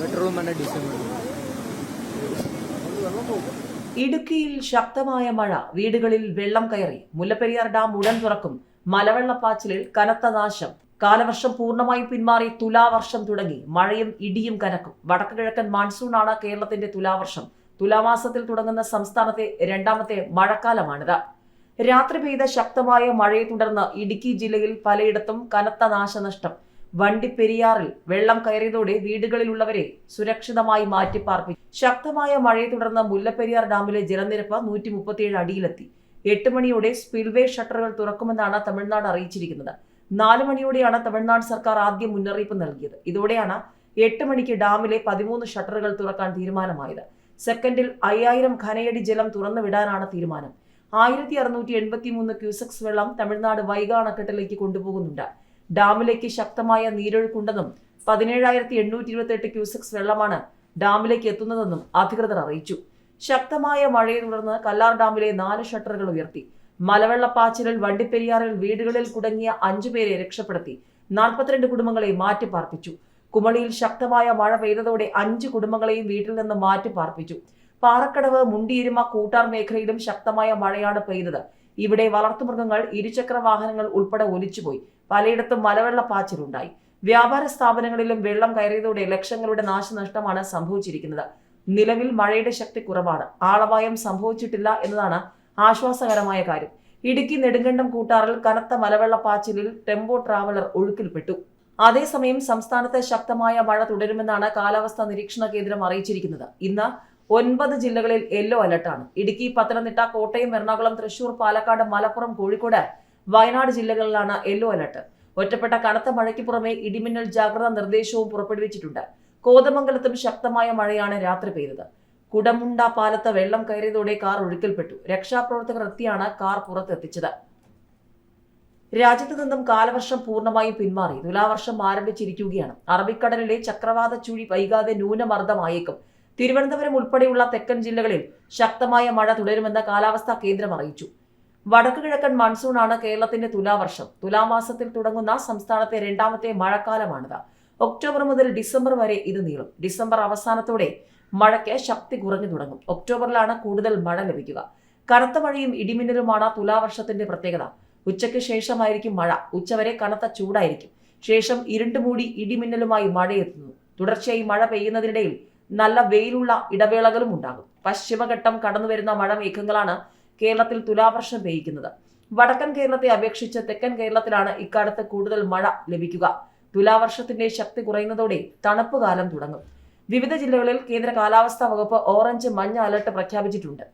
Bedroom ഇടുക്കിയിൽ ശക്തമായ മഴ. വീടുകളിൽ വെള്ളം കയറി. മുല്ലപ്പെരിയാർ ഡാം ഉടൻ തുറക്കും. മലവെള്ളപ്പാച്ചിലിൽ കനത്ത നാശം. കാലവർഷം പൂർണമായി പിന്മാറി തുലാവർഷം തുടങ്ങി. മഴയും ഇടിയും കനക്കും. വടക്കുകിഴക്കൻ മാൺസൂണാണ് കേരളത്തിന്റെ തുലാവർഷം. തുലാമാസത്തിൽ തുടങ്ങുന്ന സംസ്ഥാനത്തെ രണ്ടാമത്തെ മഴക്കാലമാണിത്. രാത്രി പെയ്ത ശക്തമായ മഴയെ തുടർന്ന് ഇടുക്കി ജില്ലയിൽ പലയിടത്തും കനത്ത നാശനഷ്ടം. വണ്ടിപ്പെരിയാറിൽ വെള്ളം കയറിയതോടെ വീടുകളിലുള്ളവരെ സുരക്ഷിതമായി മാറ്റിപ്പാർപ്പിച്ചു. ശക്തമായ മഴയെ തുടർന്ന് മുല്ലപ്പെരിയാർ ഡാമിലെ ജലനിരപ്പ് നൂറ്റി മുപ്പത്തിയേഴ് അടിയിലെത്തി. എട്ട് മണിയോടെ സ്പിൽവേ ഷട്ടറുകൾ തുറക്കുമെന്നാണ് തമിഴ്നാട് അറിയിച്ചിരിക്കുന്നത്. നാല് മണിയോടെയാണ് തമിഴ്നാട് സർക്കാർ ആദ്യം മുന്നറിയിപ്പ് നൽകിയത്. ഇതോടെയാണ് എട്ട് മണിക്ക് ഡാമിലെ പതിമൂന്ന് ഷട്ടറുകൾ തുറക്കാൻ തീരുമാനമായത്. സെക്കൻഡിൽ അയ്യായിരം ഘനയടി ജലം തുറന്നുവിടാനാണ് തീരുമാനം. ആയിരത്തി അറുന്നൂറ്റി എൺപത്തി മൂന്ന് ക്യൂസെക്സ് വെള്ളം തമിഴ്നാട് വൈഗ അണക്കെട്ടിലേക്ക് കൊണ്ടുപോകുന്നുണ്ട്. ഡാമിലേക്ക് ശക്തമായ നീരൊഴുക്കുണ്ടെന്നും പതിനേഴായിരത്തി എണ്ണൂറ്റി ഇരുപത്തി എട്ട് ക്യൂസെക്സ് വെള്ളമാണ് ഡാമിലേക്ക് എത്തുന്നതെന്നും അധികൃതർ അറിയിച്ചു. ശക്തമായ മഴയെ തുടർന്ന് കല്ലാർ ഡാമിലെ നാല് ഷട്ടറുകൾ ഉയർത്തി. മലവെള്ളപ്പാച്ചിലിൽ വണ്ടിപ്പെരിയാറിൽ വീടുകളിൽ കുടുങ്ങിയ അഞ്ചുപേരെ രക്ഷപ്പെടുത്തി. നാൽപ്പത്തിരണ്ട് കുടുംബങ്ങളെ മാറ്റിപ്പാർപ്പിച്ചു. കുമളിയിൽ ശക്തമായ മഴ പെയ്തതോടെ അഞ്ച് കുടുംബങ്ങളെയും വീട്ടിൽ നിന്ന് മാറ്റി പാർപ്പിച്ചു. പാറക്കടവ് മുണ്ടിയിരുമ കൂട്ടാർ മേഖലയിലും ശക്തമായ മഴയാണ് പെയ്തത്. ഇവിടെ വളർത്തുമൃഗങ്ങൾ ഇരുചക്ര വാഹനങ്ങൾ ഉൾപ്പെടെ ഒലിച്ചുപോയി. പലയിടത്തും മലവെള്ളപ്പാച്ചിലുണ്ടായി വ്യാപാര സ്ഥാപനങ്ങളിലും വെള്ളം കയറിയതോടെ ലക്ഷങ്ങളുടെ നാശനഷ്ടമാണ് സംഭവിച്ചിരിക്കുന്നത്. നിലവിൽ മഴയുടെ ശക്തി കുറവാണ്. ആളപായം സംഭവിച്ചിട്ടില്ല എന്നതാണ് ആശ്വാസകരമായ കാര്യം. ഇടുക്കി നെടുങ്കണ്ടം കൂട്ടാറിൽ കനത്ത മലവെള്ളപ്പാച്ചിലിൽ ടെമ്പോ ട്രാവലർ ഒഴുക്കിൽപ്പെട്ടു. അതേസമയം സംസ്ഥാനത്ത് ശക്തമായ മഴ തുടരുമെന്നാണ് കാലാവസ്ഥാ നിരീക്ഷണ കേന്ദ്രം അറിയിച്ചിരിക്കുന്നത്. ഇന്ന് ഒൻപത് ജില്ലകളിൽ യെല്ലോ അലർട്ടാണ്. ഇടുക്കി പത്തനംതിട്ട കോട്ടയം എറണാകുളം തൃശൂർ പാലക്കാട് മലപ്പുറം കോഴിക്കോട് വയനാട് ജില്ലകളിലാണ് യെല്ലോ അലർട്ട്. ഒറ്റപ്പെട്ട കനത്ത മഴയ്ക്ക് പുറമെ ഇടിമിന്നൽ ജാഗ്രതാ നിർദ്ദേശവും പുറപ്പെടുവിച്ചിട്ടുണ്ട്. കോതമംഗലത്തും ശക്തമായ മഴയാണ് രാത്രി പെയ്തത്. കുടമുണ്ട പാലത്ത് വെള്ളം കയറിയതോടെ കാർ ഒഴുക്കിൽപ്പെട്ടു. രക്ഷാപ്രവർത്തകർ എത്തിയാണ് കാർ പുറത്തെത്തിച്ചത്. രാജ്യത്ത് നിന്നും കാലവർഷം പൂർണമായും പിന്മാറി. തുലാവർഷം ആരംഭിച്ചിരിക്കുകയാണ്. അറബിക്കടലിലെ ചക്രവാത ചുഴി വൈകാതെ ന്യൂനമർദ്ദമായേക്കും. തിരുവനന്തപുരം ഉൾപ്പെടെയുള്ള തെക്കൻ ജില്ലകളിൽ ശക്തമായ മഴ തുടരുമെന്ന് കാലാവസ്ഥാ കേന്ദ്രം അറിയിച്ചു. വടക്കു കിഴക്കൻ മൺസൂണാണ് കേരളത്തിന്റെ തുലാവർഷം. തുലാമാസത്തിൽ തുടങ്ങുന്ന സംസ്ഥാനത്തെ രണ്ടാമത്തെ മഴക്കാലമാണിത്. ഒക്ടോബർ മുതൽ ഡിസംബർ വരെ ഇത് നീളും. ഡിസംബർ അവസാനത്തോടെ മഴയ്ക്ക് ശക്തി കുറഞ്ഞു തുടങ്ങും. ഒക്ടോബറിലാണ് കൂടുതൽ മഴ ലഭിക്കുക. കനത്ത മഴയും ഇടിമിന്നലുമാണ് തുലാവർഷത്തിന്റെ പ്രത്യേകത. ഉച്ചയ്ക്ക് ശേഷമായിരിക്കും മഴ. ഉച്ചവരെ കനത്ത ചൂടായിരിക്കും. ശേഷം ഇരുണ്ടുമൂടി ഇടിമിന്നലുമായി മഴയെത്തുന്നു. തുടർച്ചയായി മഴ പെയ്യുന്നതിനിടയിൽ നല്ല വെയിലുള്ള ഇടവേളകളും ഉണ്ടാകും. പശ്ചിമഘട്ടം കടന്നു കടന്നുവരുന്ന മഴമേഘങ്ങളാണ് കേരളത്തിൽ തുലാവർഷം പെയ്യിക്കുന്നത്. വടക്കൻ കേരളത്തെ അപേക്ഷിച്ച് തെക്കൻ കേരളത്തിലാണ് ഇക്കാലത്ത് കൂടുതൽ മഴ ലഭിക്കുക. തുലാവർഷത്തിന്റെ ശക്തി കുറയുന്നതോടെ തണുപ്പ് കാലം തുടങ്ങും. വിവിധ ജില്ലകളിൽ കേന്ദ്ര കാലാവസ്ഥാ വകുപ്പ് ഓറഞ്ച് മഞ്ഞ അലർട്ട് പ്രഖ്യാപിച്ചിട്ടുണ്ട്.